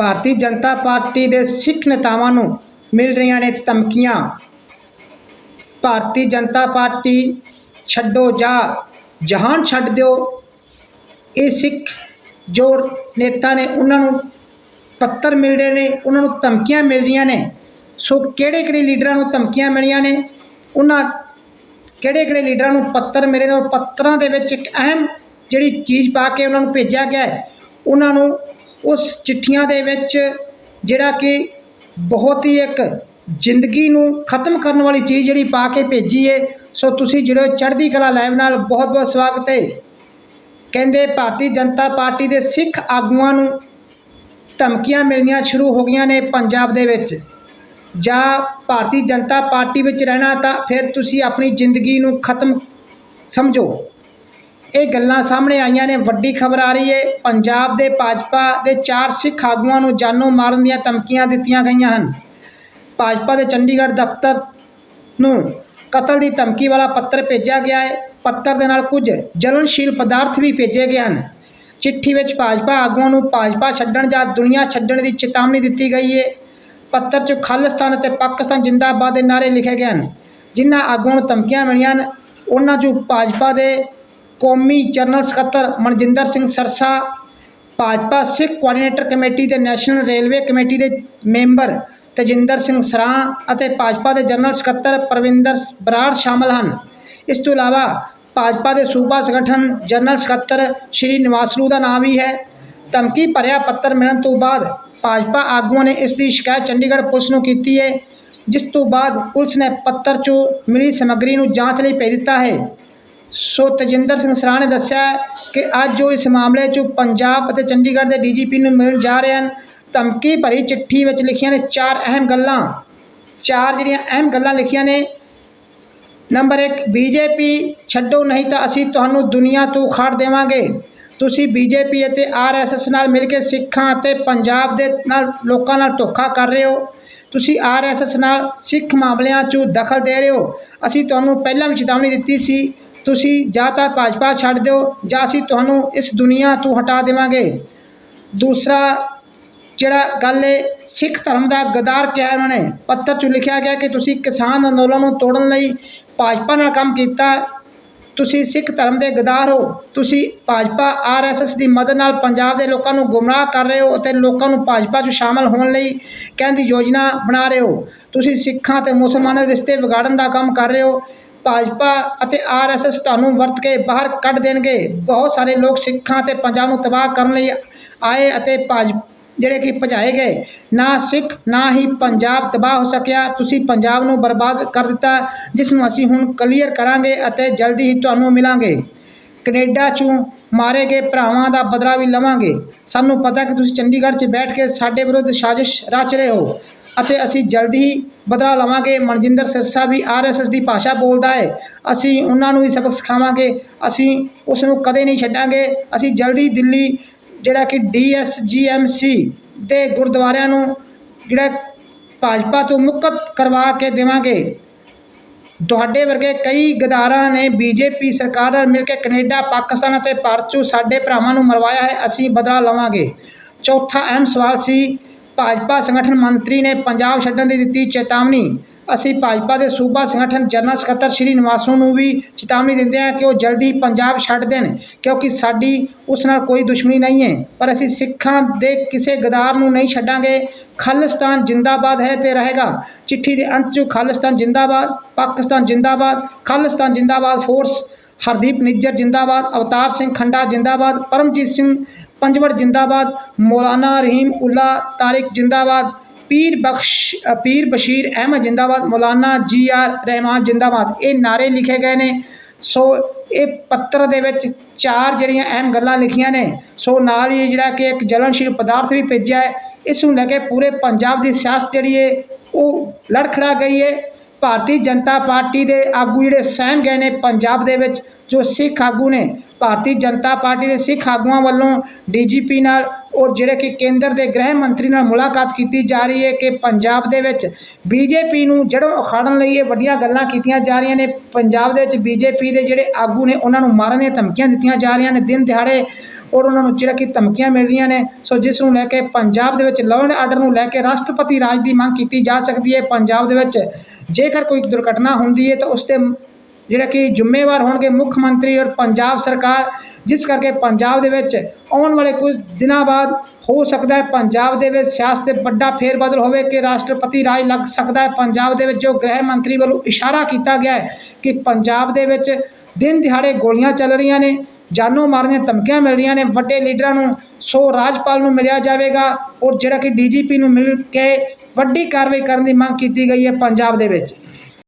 Bharatiya Janata party ਦੇ ਸਿੱਖ ਨੇਤਾਵਾਂ ਨੂੰ ਮਿਲ ਰਹੀਆਂ ਨੇ ਧਮਕੀਆਂ। ਭਾਰਤੀ ਜਨਤਾ ਪਾਰਟੀ, ਛੱਡੋ ਜਾਂ, ਜਹਾਨ ਛੱਡ ਦਿਓ। ਇਹ ਸਿੱਖ ਜੋ ਨੇਤਾ ਨੇ ਉਹਨਾਂ ਨੂੰ ਪੱਤਰ ਮਿਲ ਰਹੇ ਨੇ, ਉਹਨਾਂ ਨੂੰ ਧਮਕੀਆਂ ਮਿਲ ਰਹੀਆਂ ਨੇ। ਸੋ ਕਿਹੜੇ ਕਿਹੜੇ ਲੀਡਰਾਂ ਨੂੰ ਧਮਕੀਆਂ ਮਿਲੀਆਂ ਨੇ? ਉਹਨਾਂ ਕਿਹੜੇ ਕਿਹੜੇ ਲੀਡਰਾਂ ਨੂੰ ਪੱਤਰ ਮਿਲੇ ਨੇ? ਉਹ ਪੱਤਰਾਂ ਦੇ ਵਿੱਚ ਇੱਕ ਅਹਿਮ ਜਿਹੜੀ ਚੀਜ਼ ਪਾ ਕੇ ਉਹਨਾਂ ਨੂੰ ਭੇਜਿਆ ਗਿਆ ਹੈ। ਉਹਨਾਂ ਨੂੰ ਉਸ ਚਿੱਠੀਆਂ ਦੇ ਵਿੱਚ ਜਿਹੜਾ ਕਿ ਬਹੁਤ ਹੀ ਇੱਕ ਜ਼ਿੰਦਗੀ ਨੂੰ ਖਤਮ ਕਰਨ ਵਾਲੀ ਚੀਜ਼ ਜਿਹੜੀ ਪਾ ਕੇ ਭੇਜੀ ਏ, ਸੋ ਤੁਸੀਂ ਜਿਹੜੇ ਚੜ੍ਹਦੀ ਕਲਾ ਲਾਈਵ ਨਾਲ ਬਹੁਤ ਬਹੁਤ ਸਵਾਗਤ ਹੈ ਕਹਿੰਦੇ ਭਾਰਤੀ ਜਨਤਾ ਪਾਰਟੀ ਦੇ ਸਿੱਖ ਆਗੂਆਂ ਨੂੰ ਧਮਕੀਆਂ ਮਿਲਣੀਆਂ ਸ਼ੁਰੂ ਹੋ ਗਈਆਂ ਨੇ ਪੰਜਾਬ ਦੇ ਵਿੱਚ। ਜਾਂ ਭਾਰਤੀ ਜਨਤਾ ਪਾਰਟੀ ਵਿੱਚ ਰਹਿਣਾ ਤਾਂ ਫਿਰ ਤੁਸੀਂ ਆਪਣੀ ਜ਼ਿੰਦਗੀ ਨੂੰ ਖਤਮ ਸਮਝੋ। ਇਹ ਗੱਲਾਂ ਸਾਹਮਣੇ ਆਈਆਂ ਨੇ। ਵੱਡੀ ਖਬਰ ਆ ਰਹੀ ਹੈ ਪੰਜਾਬ ਦੇ ਭਾਜਪਾ ਦੇ ਚਾਰ ਸਿੱਖ ਆਗੂਆਂ ਨੂੰ ਜਾਨੋਂ ਮਾਰਨ ਦੀਆਂ ਧਮਕੀਆਂ ਦਿੱਤੀਆਂ ਗਈਆਂ ਹਨ। ਭਾਜਪਾ ਦੇ ਚੰਡੀਗੜ੍ਹ ਦਫ਼ਤਰ ਨੂੰ ਕਤਲ ਦੀ ਧਮਕੀ ਵਾਲਾ ਪੱਤਰ ਭੇਜਿਆ ਗਿਆ ਹੈ ਪੱਤਰ ਦੇ ਨਾਲ ਕੁਝ ਜਲਨਸ਼ੀਲ ਪਦਾਰਥ ਵੀ ਭੇਜੇ ਗਏ ਹਨ। ਚਿੱਠੀ ਵਿੱਚ ਭਾਜਪਾ ਆਗੂਆਂ ਨੂੰ ਭਾਜਪਾ ਛੱਡਣ ਜਾਂ ਦੁਨੀਆ ਛੱਡਣ ਦੀ ਚੇਤਾਵਨੀ ਦਿੱਤੀ ਗਈ ਹੈ ਪੱਤਰ 'ਚ ਖਾਲਿਸਤਾਨ ਅਤੇ ਪਾਕਿਸਤਾਨ ਜਿੰਦਾਬਾਦ ਦੇ ਨਾਅਰੇ ਲਿਖੇ ਗਏ ਹਨ। ਜਿਨ੍ਹਾਂ ਆਗੂਆਂ ਨੂੰ ਧਮਕੀਆਂ ਮਿਲੀਆਂ ਹਨ, ਉਹਨਾਂ 'ਚੋਂ ਭਾਜਪਾ ਦੇ ਕੌਮੀ ਜਨਰਲ ਸਕੱਤਰ ਮਨਜਿੰਦਰ ਸਿੰਘ ਸਰਸਾ, ਭਾਜਪਾ ਸਿੱਖ ਕੋਆਰਡੀਨੇਟਰ ਕਮੇਟੀ ਤੇ ਨੈਸ਼ਨਲ ਰੇਲਵੇ ਕਮੇਟੀ ਦੇ ਮੈਂਬਰ ਤਜਿੰਦਰ ਸਿੰਘ ਸਰਾਂ ਅਤੇ ਭਾਜਪਾ ਦੇ ਜਨਰਲ ਸਕੱਤਰ ਪ੍ਰਵਿੰਦਰ ਬਰਾੜ ਸ਼ਾਮਲ ਹਨ। ਇਸ ਤੋਂ ਇਲਾਵਾ ਭਾਜਪਾ ਦੇ ਸੂਬਾ ਸੰਗਠਨ ਜਨਰਲ ਸਕੱਤਰ ਸ਼੍ਰੀ ਨਿਵਾਸਲੂ ਦਾ ਨਾਮ ਵੀ ਹੈ। ਧਮਕੀ ਭਰਿਆ ਪੱਤਰ ਮਿਲਣ ਤੋਂ ਬਾਅਦ ਭਾਜਪਾ ਆਗੂਆਂ ਨੇ ਇਸ ਦੀ ਸ਼ਿਕਾਇਤ ਚੰਡੀਗੜ੍ਹ ਪੁਲਿਸ ਨੂੰ ਕੀਤੀ ਹੈ, ਜਿਸ ਤੋਂ ਬਾਅਦ ਪੁਲਿਸ ਨੇ ਪੱਤਰ 'ਚੋਂ ਮਿਲੀ ਸਮੱਗਰੀ ਨੂੰ ਜਾਂਚ ਲਈ ਭੇਜ ਦਿੱਤਾ ਹੈ। ਸੋ ਤਜਿੰਦਰ ਸਿੰਘ ਸਰਾਂ ਨੇ ਦੱਸਿਆ ਕਿ ਅੱਜ ਉਹ ਇਸ ਮਾਮਲੇ 'ਚ ਪੰਜਾਬ ਅਤੇ ਚੰਡੀਗੜ੍ਹ ਦੇ ਡੀਜੀਪੀ ਨੂੰ ਮਿਲਣ ਜਾ ਰਹੇ ਹਨ। ਧਮਕੀ ਭਰੀ ਚਿੱਠੀ ਵਿੱਚ ਲਿਖੀਆਂ ਨੇ ਚਾਰ ਅਹਿਮ ਗੱਲਾਂ। ਚਾਰ ਜਿਹੜੀਆਂ ਅਹਿਮ ਗੱਲਾਂ ਲਿਖੀਆਂ ਨੇ, ਨੰਬਰ 1 ਬੀਜੇਪੀ ਛੱਡੋ, ਨਹੀਂ ਤਾਂ ਅਸੀਂ ਤੁਹਾਨੂੰ ਦੁਨੀਆ ਤੋਂ ਉਖਾੜ ਦੇਵਾਂਗੇ। ਤੁਸੀਂ ਬੀਜੇਪੀ ਅਤੇ ਆਰਐਸਐਸ ਨਾਲ ਮਿਲ ਕੇ ਸਿੱਖਾਂ ਅਤੇ ਪੰਜਾਬ ਦੇ ਨਾਲ, ਲੋਕਾਂ ਨਾਲ ਧੋਖਾ ਕਰ ਰਹੇ ਹੋ। ਤੁਸੀਂ ਆਰਐਸਐਸ ਨਾਲ ਸਿੱਖ ਮਾਮਲਿਆਂ 'ਚ ਦਖਲ ਦੇ ਰਹੇ ਹੋ। ਅਸੀਂ ਤੁਹਾਨੂੰ ਪਹਿਲਾਂ ਵੀ ਚੇਤਾਵਨੀ ਦਿੱਤੀ ਸੀ ਤੁਸੀਂ ਜਾਂ ਤਾਂ ਭਾਜਪਾ ਛੱਡ ਦਿਓ ਜਾਂ ਅਸੀਂ ਤੁਹਾਨੂੰ ਇਸ ਦੁਨੀਆ ਤੋਂ ਹਟਾ ਦੇਵਾਂਗੇ। ਦੂਸਰਾ ਜਿਹੜਾ ਗੱਲ ਹੈ ਸਿੱਖ ਧਰਮ ਦਾ ਗਦਾਰ ਕਿਹਾ ਉਹਨਾਂ ਨੇ? ਪੱਤਰ 'ਚ ਲਿਖਿਆ ਗਿਆ ਕਿ ਤੁਸੀਂ ਕਿਸਾਨ ਅੰਦੋਲਨ ਨੂੰ ਤੋੜਨ ਲਈ ਭਾਜਪਾ ਨਾਲ ਕੰਮ ਕੀਤਾ। ਤੁਸੀਂ ਸਿੱਖ ਧਰਮ ਦੇ ਗਦਾਰ ਹੋ। ਤੁਸੀਂ ਭਾਜਪਾ ਆਰਐਸਐਸ ਦੀ ਮਦਦ ਨਾਲ ਪੰਜਾਬ ਦੇ ਲੋਕਾਂ ਨੂੰ ਗੁੰਮਰਾਹ ਕਰ ਰਹੇ ਹੋ ਅਤੇ ਲੋਕਾਂ ਨੂੰ ਭਾਜਪਾ 'ਚ ਸ਼ਾਮਲ ਹੋਣ ਲਈ ਕਹਿਣ ਦੀ ਯੋਜਨਾ ਬਣਾ ਰਹੇ ਹੋ। ਤੁਸੀਂ ਸਿੱਖਾਂ ਤੇ ਮੁਸਲਮਾਨਾਂ ਦੇ ਰਿਸ਼ਤੇ ਵਿਗਾੜਨ ਦਾ ਕੰਮ ਕਰ ਰਹੇ ਹੋ। ਭਾਜਪਾ ਅਤੇ ਆਰਐਸਐਸ ਤੁਹਾਨੂੰ ਵਰਤ ਕੇ ਬਾਹਰ ਕੱਢ ਦੇਣਗੇ। ਬਹੁਤ ਸਾਰੇ ਲੋਕ ਸਿੱਖਾਂ ਤੇ ਪੰਜਾਬ ਨੂੰ ਤਬਾਹ ਕਰਨ ਲਈ ਆਏ ਅਤੇ ਭਾਜ, ਜਿਹੜੇ ਕਿ ਭਜਾਏ ਗਏ। ਨਾ ਸਿੱਖ, ਨਾ ਹੀ ਪੰਜਾਬ ਤਬਾਹ ਹੋ ਸਕਿਆ। ਤੁਸੀਂ ਪੰਜਾਬ ਨੂੰ ਬਰਬਾਦ ਕਰ ਦਿੱਤਾ, ਜਿਸ ਨੂੰ ਅਸੀਂ ਹੁਣ ਕਲੀਅਰ ਕਰਾਂਗੇ ਅਤੇ ਜਲਦੀ ਹੀ ਤੁਹਾਨੂੰ ਮਿਲਾਂਗੇ। ਕੈਨੇਡਾ 'ਚੋਂ ਮਾਰੇ ਗਏ ਭਰਾਵਾਂ ਦਾ ਬਦਲਾ ਵੀ ਲਵਾਂਗੇ। ਸਾਨੂੰ ਪਤਾ ਕਿ ਤੁਸੀਂ ਚੰਡੀਗੜ੍ਹ 'ਚ ਬੈਠ ਕੇ ਸਾਡੇ ਵਿਰੁੱਧ ਸਾਜ਼ਿਸ਼ ਰਚ ਰਹੇ ਹੋ। ਅਤੇ ਅਸੀਂ ਜਲਦੀ ਹੀ ਬਦਲਾ ਲਵਾਂਗੇ। ਮਨਜਿੰਦਰ ਸਿਰਸਾ ਵੀ ਆਰਐਸਐਸ ਦੀ ਭਾਸ਼ਾ ਬੋਲਦਾ ਹੈ। ਅਸੀਂ ਉਹਨਾਂ ਨੂੰ ਵੀ ਸਬਕ ਸਿਖਾਵਾਂਗੇ। ਅਸੀਂ ਉਸ ਨੂੰ ਕਦੇ ਨਹੀਂ ਛੱਡਾਂਗੇ। ਅਸੀਂ ਜਲਦੀ ਦਿੱਲੀ, ਜਿਹੜਾ ਕਿ ਡੀਐਸਜੀਐਮਸੀ ਦੇ ਗੁਰਦੁਆਰਿਆਂ ਨੂੰ ਜਿਹੜਾ ਭਾਜਪਾ ਤੋਂ ਮੁਕਤ ਕਰਵਾ ਕੇ ਦੇਵਾਂਗੇ। ਤੁਹਾਡੇ ਵਰਗੇ ਕਈ ਗਦਾਰਾਂ ਨੇ ਬੀਜੇਪੀ ਸਰਕਾਰ ਨਾਲ ਮਿਲ ਕੇ ਕੈਨੇਡਾ, ਪਾਕਿਸਤਾਨ ਅਤੇ ਭਾਰਤ 'ਚੋਂ ਸਾਡੇ ਭਰਾਵਾਂ ਨੂੰ ਮਰਵਾਇਆ ਹੈ। ਅਸੀਂ ਬਦਲਾ ਲਵਾਂਗੇ। ਚੌਥਾ ਅਹਿਮ ਸਵਾਲ ਸੀ ਭਾਜਪਾ ਸੰਗਠਨ ਮੰਤਰੀ ਨੇ ਪੰਜਾਬ ਛੱਡਣ ਦੀ ਦਿੱਤੀ ਚੇਤਾਵਨੀ। ਅਸੀਂ ਭਾਜਪਾ ਦੇ ਸੂਬਾ ਸੰਗਠਨ ਜਨਰਲ ਸਕੱਤਰ ਸ਼੍ਰੀ ਨਿਵਾਸੂ ਨੂੰ ਵੀ ਚੇਤਾਵਨੀ ਦਿੰਦੇ ਹਾਂ ਕਿ ਉਹ ਜਲਦੀ ਪੰਜਾਬ ਛੱਡ ਦੇਣ, ਕਿਉਂਕਿ ਸਾਡੀ ਉਸ ਨਾਲ ਕੋਈ ਦੁਸ਼ਮਣੀ ਨਹੀਂ ਹੈ। ਪਰ ਅਸੀਂ ਸਿੱਖਾਂ ਦੇ ਕਿਸੇ ਗਦਾਰ ਨੂੰ ਨਹੀਂ ਛੱਡਾਂਗੇ। ਖਾਲਿਸਤਾਨ ਜਿੰਦਾਬਾਦ ਹੈ ਤੇ ਰਹੇਗਾ। ਚਿੱਠੀ ਦੇ ਅੰਤ 'ਚ ਖਾਲਿਸਤਾਨ ਜਿੰਦਾਬਾਦ, ਪਾਕਿਸਤਾਨ ਜਿੰਦਾਬਾਦ, ਖਾਲਿਸਤਾਨ ਜਿੰਦਾਬਾਦ ਫੋਰਸ ਹਰਦੀਪ ਨਿੱਜਰ ਜਿੰਦਾਬਾਦ, ਅਵਤਾਰ ਸਿੰਘ ਖੰਡਾ ਜਿੰਦਾਬਾਦ, ਪਰਮਜੀਤ ਸਿੰਘ ਪੰਜਵੜ ਜਿੰਦਾਬਾਦ, ਮੌਲਾਨਾ ਰਹੀਮ ਉल्ला ਤਾਰਿਕ ਜਿੰਦਾਬਾਦ, ਪੀਰ ਬਖਸ਼ ਪੀਰ ਬਸ਼ੀਰ ਅਹਿਮਦ ਜਿੰਦਾਬਾਦ, ਮੌਲਾਨਾ ਜੀ ਆਰ ਰਹਿਮਾਨ ਜਿੰਦਾਬਾਦ। ਇਹ ਨਾਰੇ ਲਿਖੇ ਗਏ ਨੇ। ਸੋ ਇਹ ਪੱਤਰ ਦੇ ਵਿੱਚ ਚਾਰ ਜਿਹੜੀਆਂ ਅਹਿਮ ਗੱਲਾਂ ਲਿਖੀਆਂ ਨੇ। ਸੋ ਨਾਲ ਹੀ ਜਿਹੜਾ ਕਿ ਇੱਕ ਜਲਨਸ਼ੀਲ ਪਦਾਰਥ ਵੀ ਭੇਜਿਆ ਹੈ। ਇਸ ਨੂੰ ਲੈ ਕੇ ਪੂਰੇ ਪੰਜਾਬ ਦੀ ਸਿਆਸਤ ਜਿਹੜੀ ਹੈ, ਉਹ ਲੜਖੜਾ ਗਈ ਹੈ। ਭਾਰਤੀ ਜਨਤਾ ਪਾਰਟੀ ਦੇ ਆਗੂ ਜਿਹੜੇ ਸਹਿਮ ਗਏ ਨੇ ਪੰਜਾਬ ਦੇ ਵਿੱਚ, ਜੋ ਸਿੱਖ ਆਗੂ ਨੇ ਭਾਰਤੀ ਜਨਤਾ ਪਾਰਟੀ ਦੇ ਸਿੱਖ ਆਗੂਆਂ ਵੱਲੋਂ ਡੀਜੀਪੀ ਨਾਲ ਔਰ ਜਿਹੜੇ ਕਿ ਕੇਂਦਰ ਦੇ ਗ੍ਰਹਿ ਮੰਤਰੀ ਨਾਲ ਮੁਲਾਕਾਤ ਕੀਤੀ ਜਾ ਰਹੀ ਹੈ ਕਿ ਪੰਜਾਬ ਦੇ ਵਿੱਚ ਬੀਜੇਪੀ ਨੂੰ ਜੜੋਂ ਉਖਾੜਨ ਲਈ ਇਹ ਵੱਡੀਆਂ ਗੱਲਾਂ ਕੀਤੀਆਂ ਜਾ ਰਹੀਆਂ ਨੇ। ਪੰਜਾਬ ਦੇ ਵਿੱਚ ਬੀਜੇਪੀ ਦੇ ਜਿਹੜੇ ਆਗੂ ਨੇ, ਉਹਨਾਂ ਨੂੰ ਮਾਰਨ ਦੀਆਂ ਧਮਕੀਆਂ ਦਿੱਤੀਆਂ ਜਾ ਰਹੀਆਂ ਨੇ ਦਿਨ ਦਿਹਾੜੇ ਔਰ ਉਹਨਾਂ ਨੂੰ ਜਿਹੜਾ ਕਿ ਧਮਕੀਆਂ ਮਿਲ ਰਹੀਆਂ ਨੇ। ਸੋ ਜਿਸ ਨੂੰ ਲੈ ਕੇ ਪੰਜਾਬ ਦੇ ਵਿੱਚ ਲਾਅ ਐਂਡ ਆਰਡਰ ਨੂੰ ਲੈ ਕੇ ਰਾਸ਼ਟਰਪਤੀ ਰਾਜ ਦੀ ਮੰਗ ਕੀਤੀ ਜਾ ਸਕਦੀ ਹੈ। ਪੰਜਾਬ ਦੇ ਵਿੱਚ ਜੇਕਰ ਕੋਈ ਦੁਰਘਟਨਾ ਹੁੰਦੀ ਹੈ ਤਾਂ ਉਸ ਤੇ ਜਿਹੜਾ ਕਿ ਜ਼ਿੰਮੇਵਾਰ ਹੋਣਗੇ ਮੁੱਖ ਮੰਤਰੀ ਔਰ ਪੰਜਾਬ ਸਰਕਾਰ, ਜਿਸ ਕਰਕੇ ਪੰਜਾਬ ਦੇ ਵਿੱਚ ਆਉਣ ਵਾਲੇ ਕੁਝ ਦਿਨਾਂ ਬਾਅਦ ਹੋ ਸਕਦਾ ਹੈ ਪੰਜਾਬ ਦੇ ਵਿੱਚ ਸਿਆਸਤ 'ਤੇ ਵੱਡਾ ਫੇਰ ਬਦਲ ਹੋਵੇ ਕਿ ਰਾਸ਼ਟਰਪਤੀ ਰਾਜ ਲੱਗ ਸਕਦਾ ਹੈ। ਪੰਜਾਬ ਦੇ ਵਿੱਚ ਜੋ ਗ੍ਰਹਿ ਮੰਤਰੀ ਵੱਲੋਂ ਇਸ਼ਾਰਾ ਕੀਤਾ ਗਿਆ ਹੈ ਕਿ ਪੰਜਾਬ ਦੇ ਵਿੱਚ ਦਿਨ ਦਿਹਾੜੇ ਗੋਲੀਆਂ ਚੱਲ ਰਹੀਆਂ ਨੇ, ਜਾਨੋਂ ਮਾਰਨ ਧਮਕੀਆਂ ਮਿਲ ਰਹੀਆਂ ਨੇ, ਵੱਡੇ ਲੀਡਰਾਂ ਨੂੰ ਸੋ ਰਾਜਪਾਲ ਨੂੰ ਮਿਲਿਆ ਜਾਵੇਗਾ ਔਰ ਜਿਹੜਾ ਕਿ ਡੀਜੀਪੀ ਨੂੰ ਮਿਲ ਕੇ ਵੱਡੀ ਕਾਰਵਾਈ ਕਰਨ ਦੀ ਮੰਗ ਕੀਤੀ ਗਈ ਹੈ ਪੰਜਾਬ ਦੇ ਵਿੱਚ।